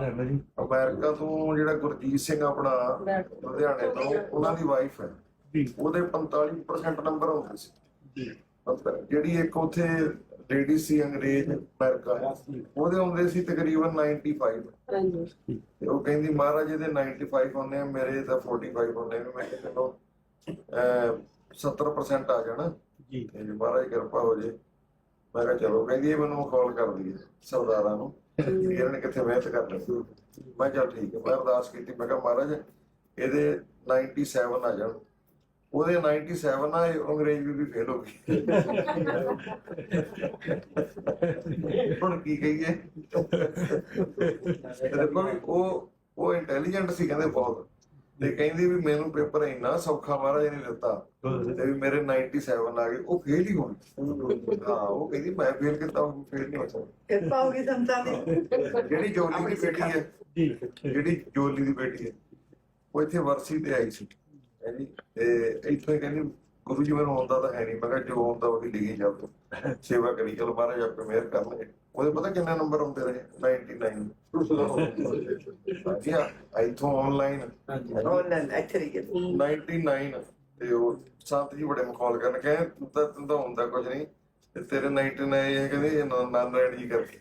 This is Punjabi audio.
ਰਹਿੰਦਾ ਜੀ। ਅਮਰੀਕਾ ਤੋਂ ਜਿਹੜਾ ਗੁਰਜੀਤ ਸਿੰਘ ਆਪਣਾ ਲੁਧਿਆਣੇ ਤੋਂ ਉਹਨਾਂ ਦੀ ਵਾਈਫ ਹੈ। ਜੀ। ਉਹਦੇ 45% ਨੰਬਰ ਆਉਂਦੇ ਸੀ। ਜੀ। ਜਿਹੜੀ ਇੱਕ ਉੱਥੇ ਲੇਡੀ ਸੀ ਅੰਗਰੇਜ਼ ਅਮਰੀਕਾ ਉਹਦੇ ਆਉਂਦੇ ਸੀ ਤਕਰੀਬਨ 95 ਹਾਂਜੀ। ਤੇ ਉਹ ਕਹਿੰਦੀ ਮਹਾਰਾਜ ਇਹਦੇ 95 ਹੁੰਦੇ ਆ ਮੇਰੇ ਤਾਂ 45 ਹੁੰਦੇ ਨੇ। ਮੈਂ ਕਿਹਾ ਚਲੋ ਅਹ, 70% ਆ ਜਾਣਾ। ਜੀ। ਤੇ ਜੇ ਮਹਾਰਾਜ ਕਿਰਪਾ ਹੋ ਜੇ। ਮੈਂ ਕਿਹਾ ਚਲੋ ਕਹਿੰਦੀ ਇਹ ਮੈਨੂੰ ਕਾਲ ਕਰਦੀ ਹੈ ਸਰਦਾਰਾਂ ਨੂੰ। ਇਹਨਾਂ ਨੇ ਕਿੱਥੇ ਮਿਹਨਤ ਕਰ ਲਈ ਮੈਂ ਚੱਲ ਠੀਕ ਹੈ ਮੈਂ ਅਰਦਾਸ ਕੀਤੀ ਮੈਂ ਕਿਹਾ ਮਹਾਰਾਜ ਇਹਦੇ 97 ਆ ਜਾਣ। ਉਹਦੇ 97 ਆ ਅੰਗਰੇਜ਼ ਵੀ ਫੇਲ ਹੋ ਗਈ ਹੁਣ ਕੀ ਕਹੀਏ? ਦੇਖੋ ਵੀ ਉਹ ਉਹ ਇੰਟੈਲੀਜੈਂਟ ਸੀ ਕਹਿੰਦੇ ਬਹੁਤ। ਤੇ ਕਹਿੰਦੀ ਵੀ ਮੈਨੂੰ ਪੇਪਰ ਇੰਨਾ ਸੌਖਾ ਮਹਾਰਾਜ ਨੇ ਦਿੱਤਾ ਤੇ ਵੀ ਮੇਰੇ 97 ਆ ਗਏ ਉਹ ਫੇਲ ਹੀ ਹੋ ਗਏ ਹਾਂ ਉਹ ਕਹਿੰਦੀ ਮੈਂ ਫੇਲ ਕੀਤਾ ਫੇਲ ਨਹੀਂ ਹੋ ਸਕਦਾ। ਕਿਰਪਾ ਹੋ ਗਈ ਸੰਤਾਂ ਦੀ। ਜਿਹੜੀ ਜੋਲੀ ਦੀ ਬੇਟੀ ਹੈ ਜੀ ਜਿਹੜੀ ਜੋਲੀ ਦੀ ਬੇਟੀ ਹੈ ਉਹ ਇੱਥੇ ਵਰਸੀ ਤੇ ਆਈ ਸੀ। ਕਹਿੰਦੀ ਤੇ ਇੱਥੇ ਕਹਿੰਦੀ ਗੁਰੂ ਜੀ ਮੈਨੂੰ ਆਉਂਦਾ ਤਾਂ ਹੈ ਨਹੀਂ। ਮੈਂ ਕਿਹਾ ਜੋ ਆਉਂਦਾ ਉਹਦੀ ਲਿਖੀ ਤੂੰ ਸੇਵਾ ਕਰੀ। ਚਲ ਮਹਾਰਾਜ ਆਪੇ ਮਿਹਰ ਕਰਨਗੇ ਉਹਦੇ ਪਤਾ ਕਿੰਨੇ ਨੰਬਰ ਆਉਂਦੇ ਰਹੇ? 99 ਜੀ ਇੱਥੋਂ ਆਨਲਾਈਨ ਆਨਲਾਈਨ ਇੱਥੇ ਰਹੀ ਹੈ 99 ਤੇ ਉਹ ਸੰਤ ਜੀ ਬੜੇ ਮਖੌਲ ਕਰਨ। ਕਹਿੰਦੇ ਤੂੰ ਤਾਂ ਤੂੰ ਤਾਂ ਹੁੰਦਾ ਕੁਝ ਨਹੀਂ। ਤੇ ਤੇਰੇ 99 ਇਹ ਕਹਿੰਦੇ ਰੈਣ ਜੀ ਕਰਕੇ।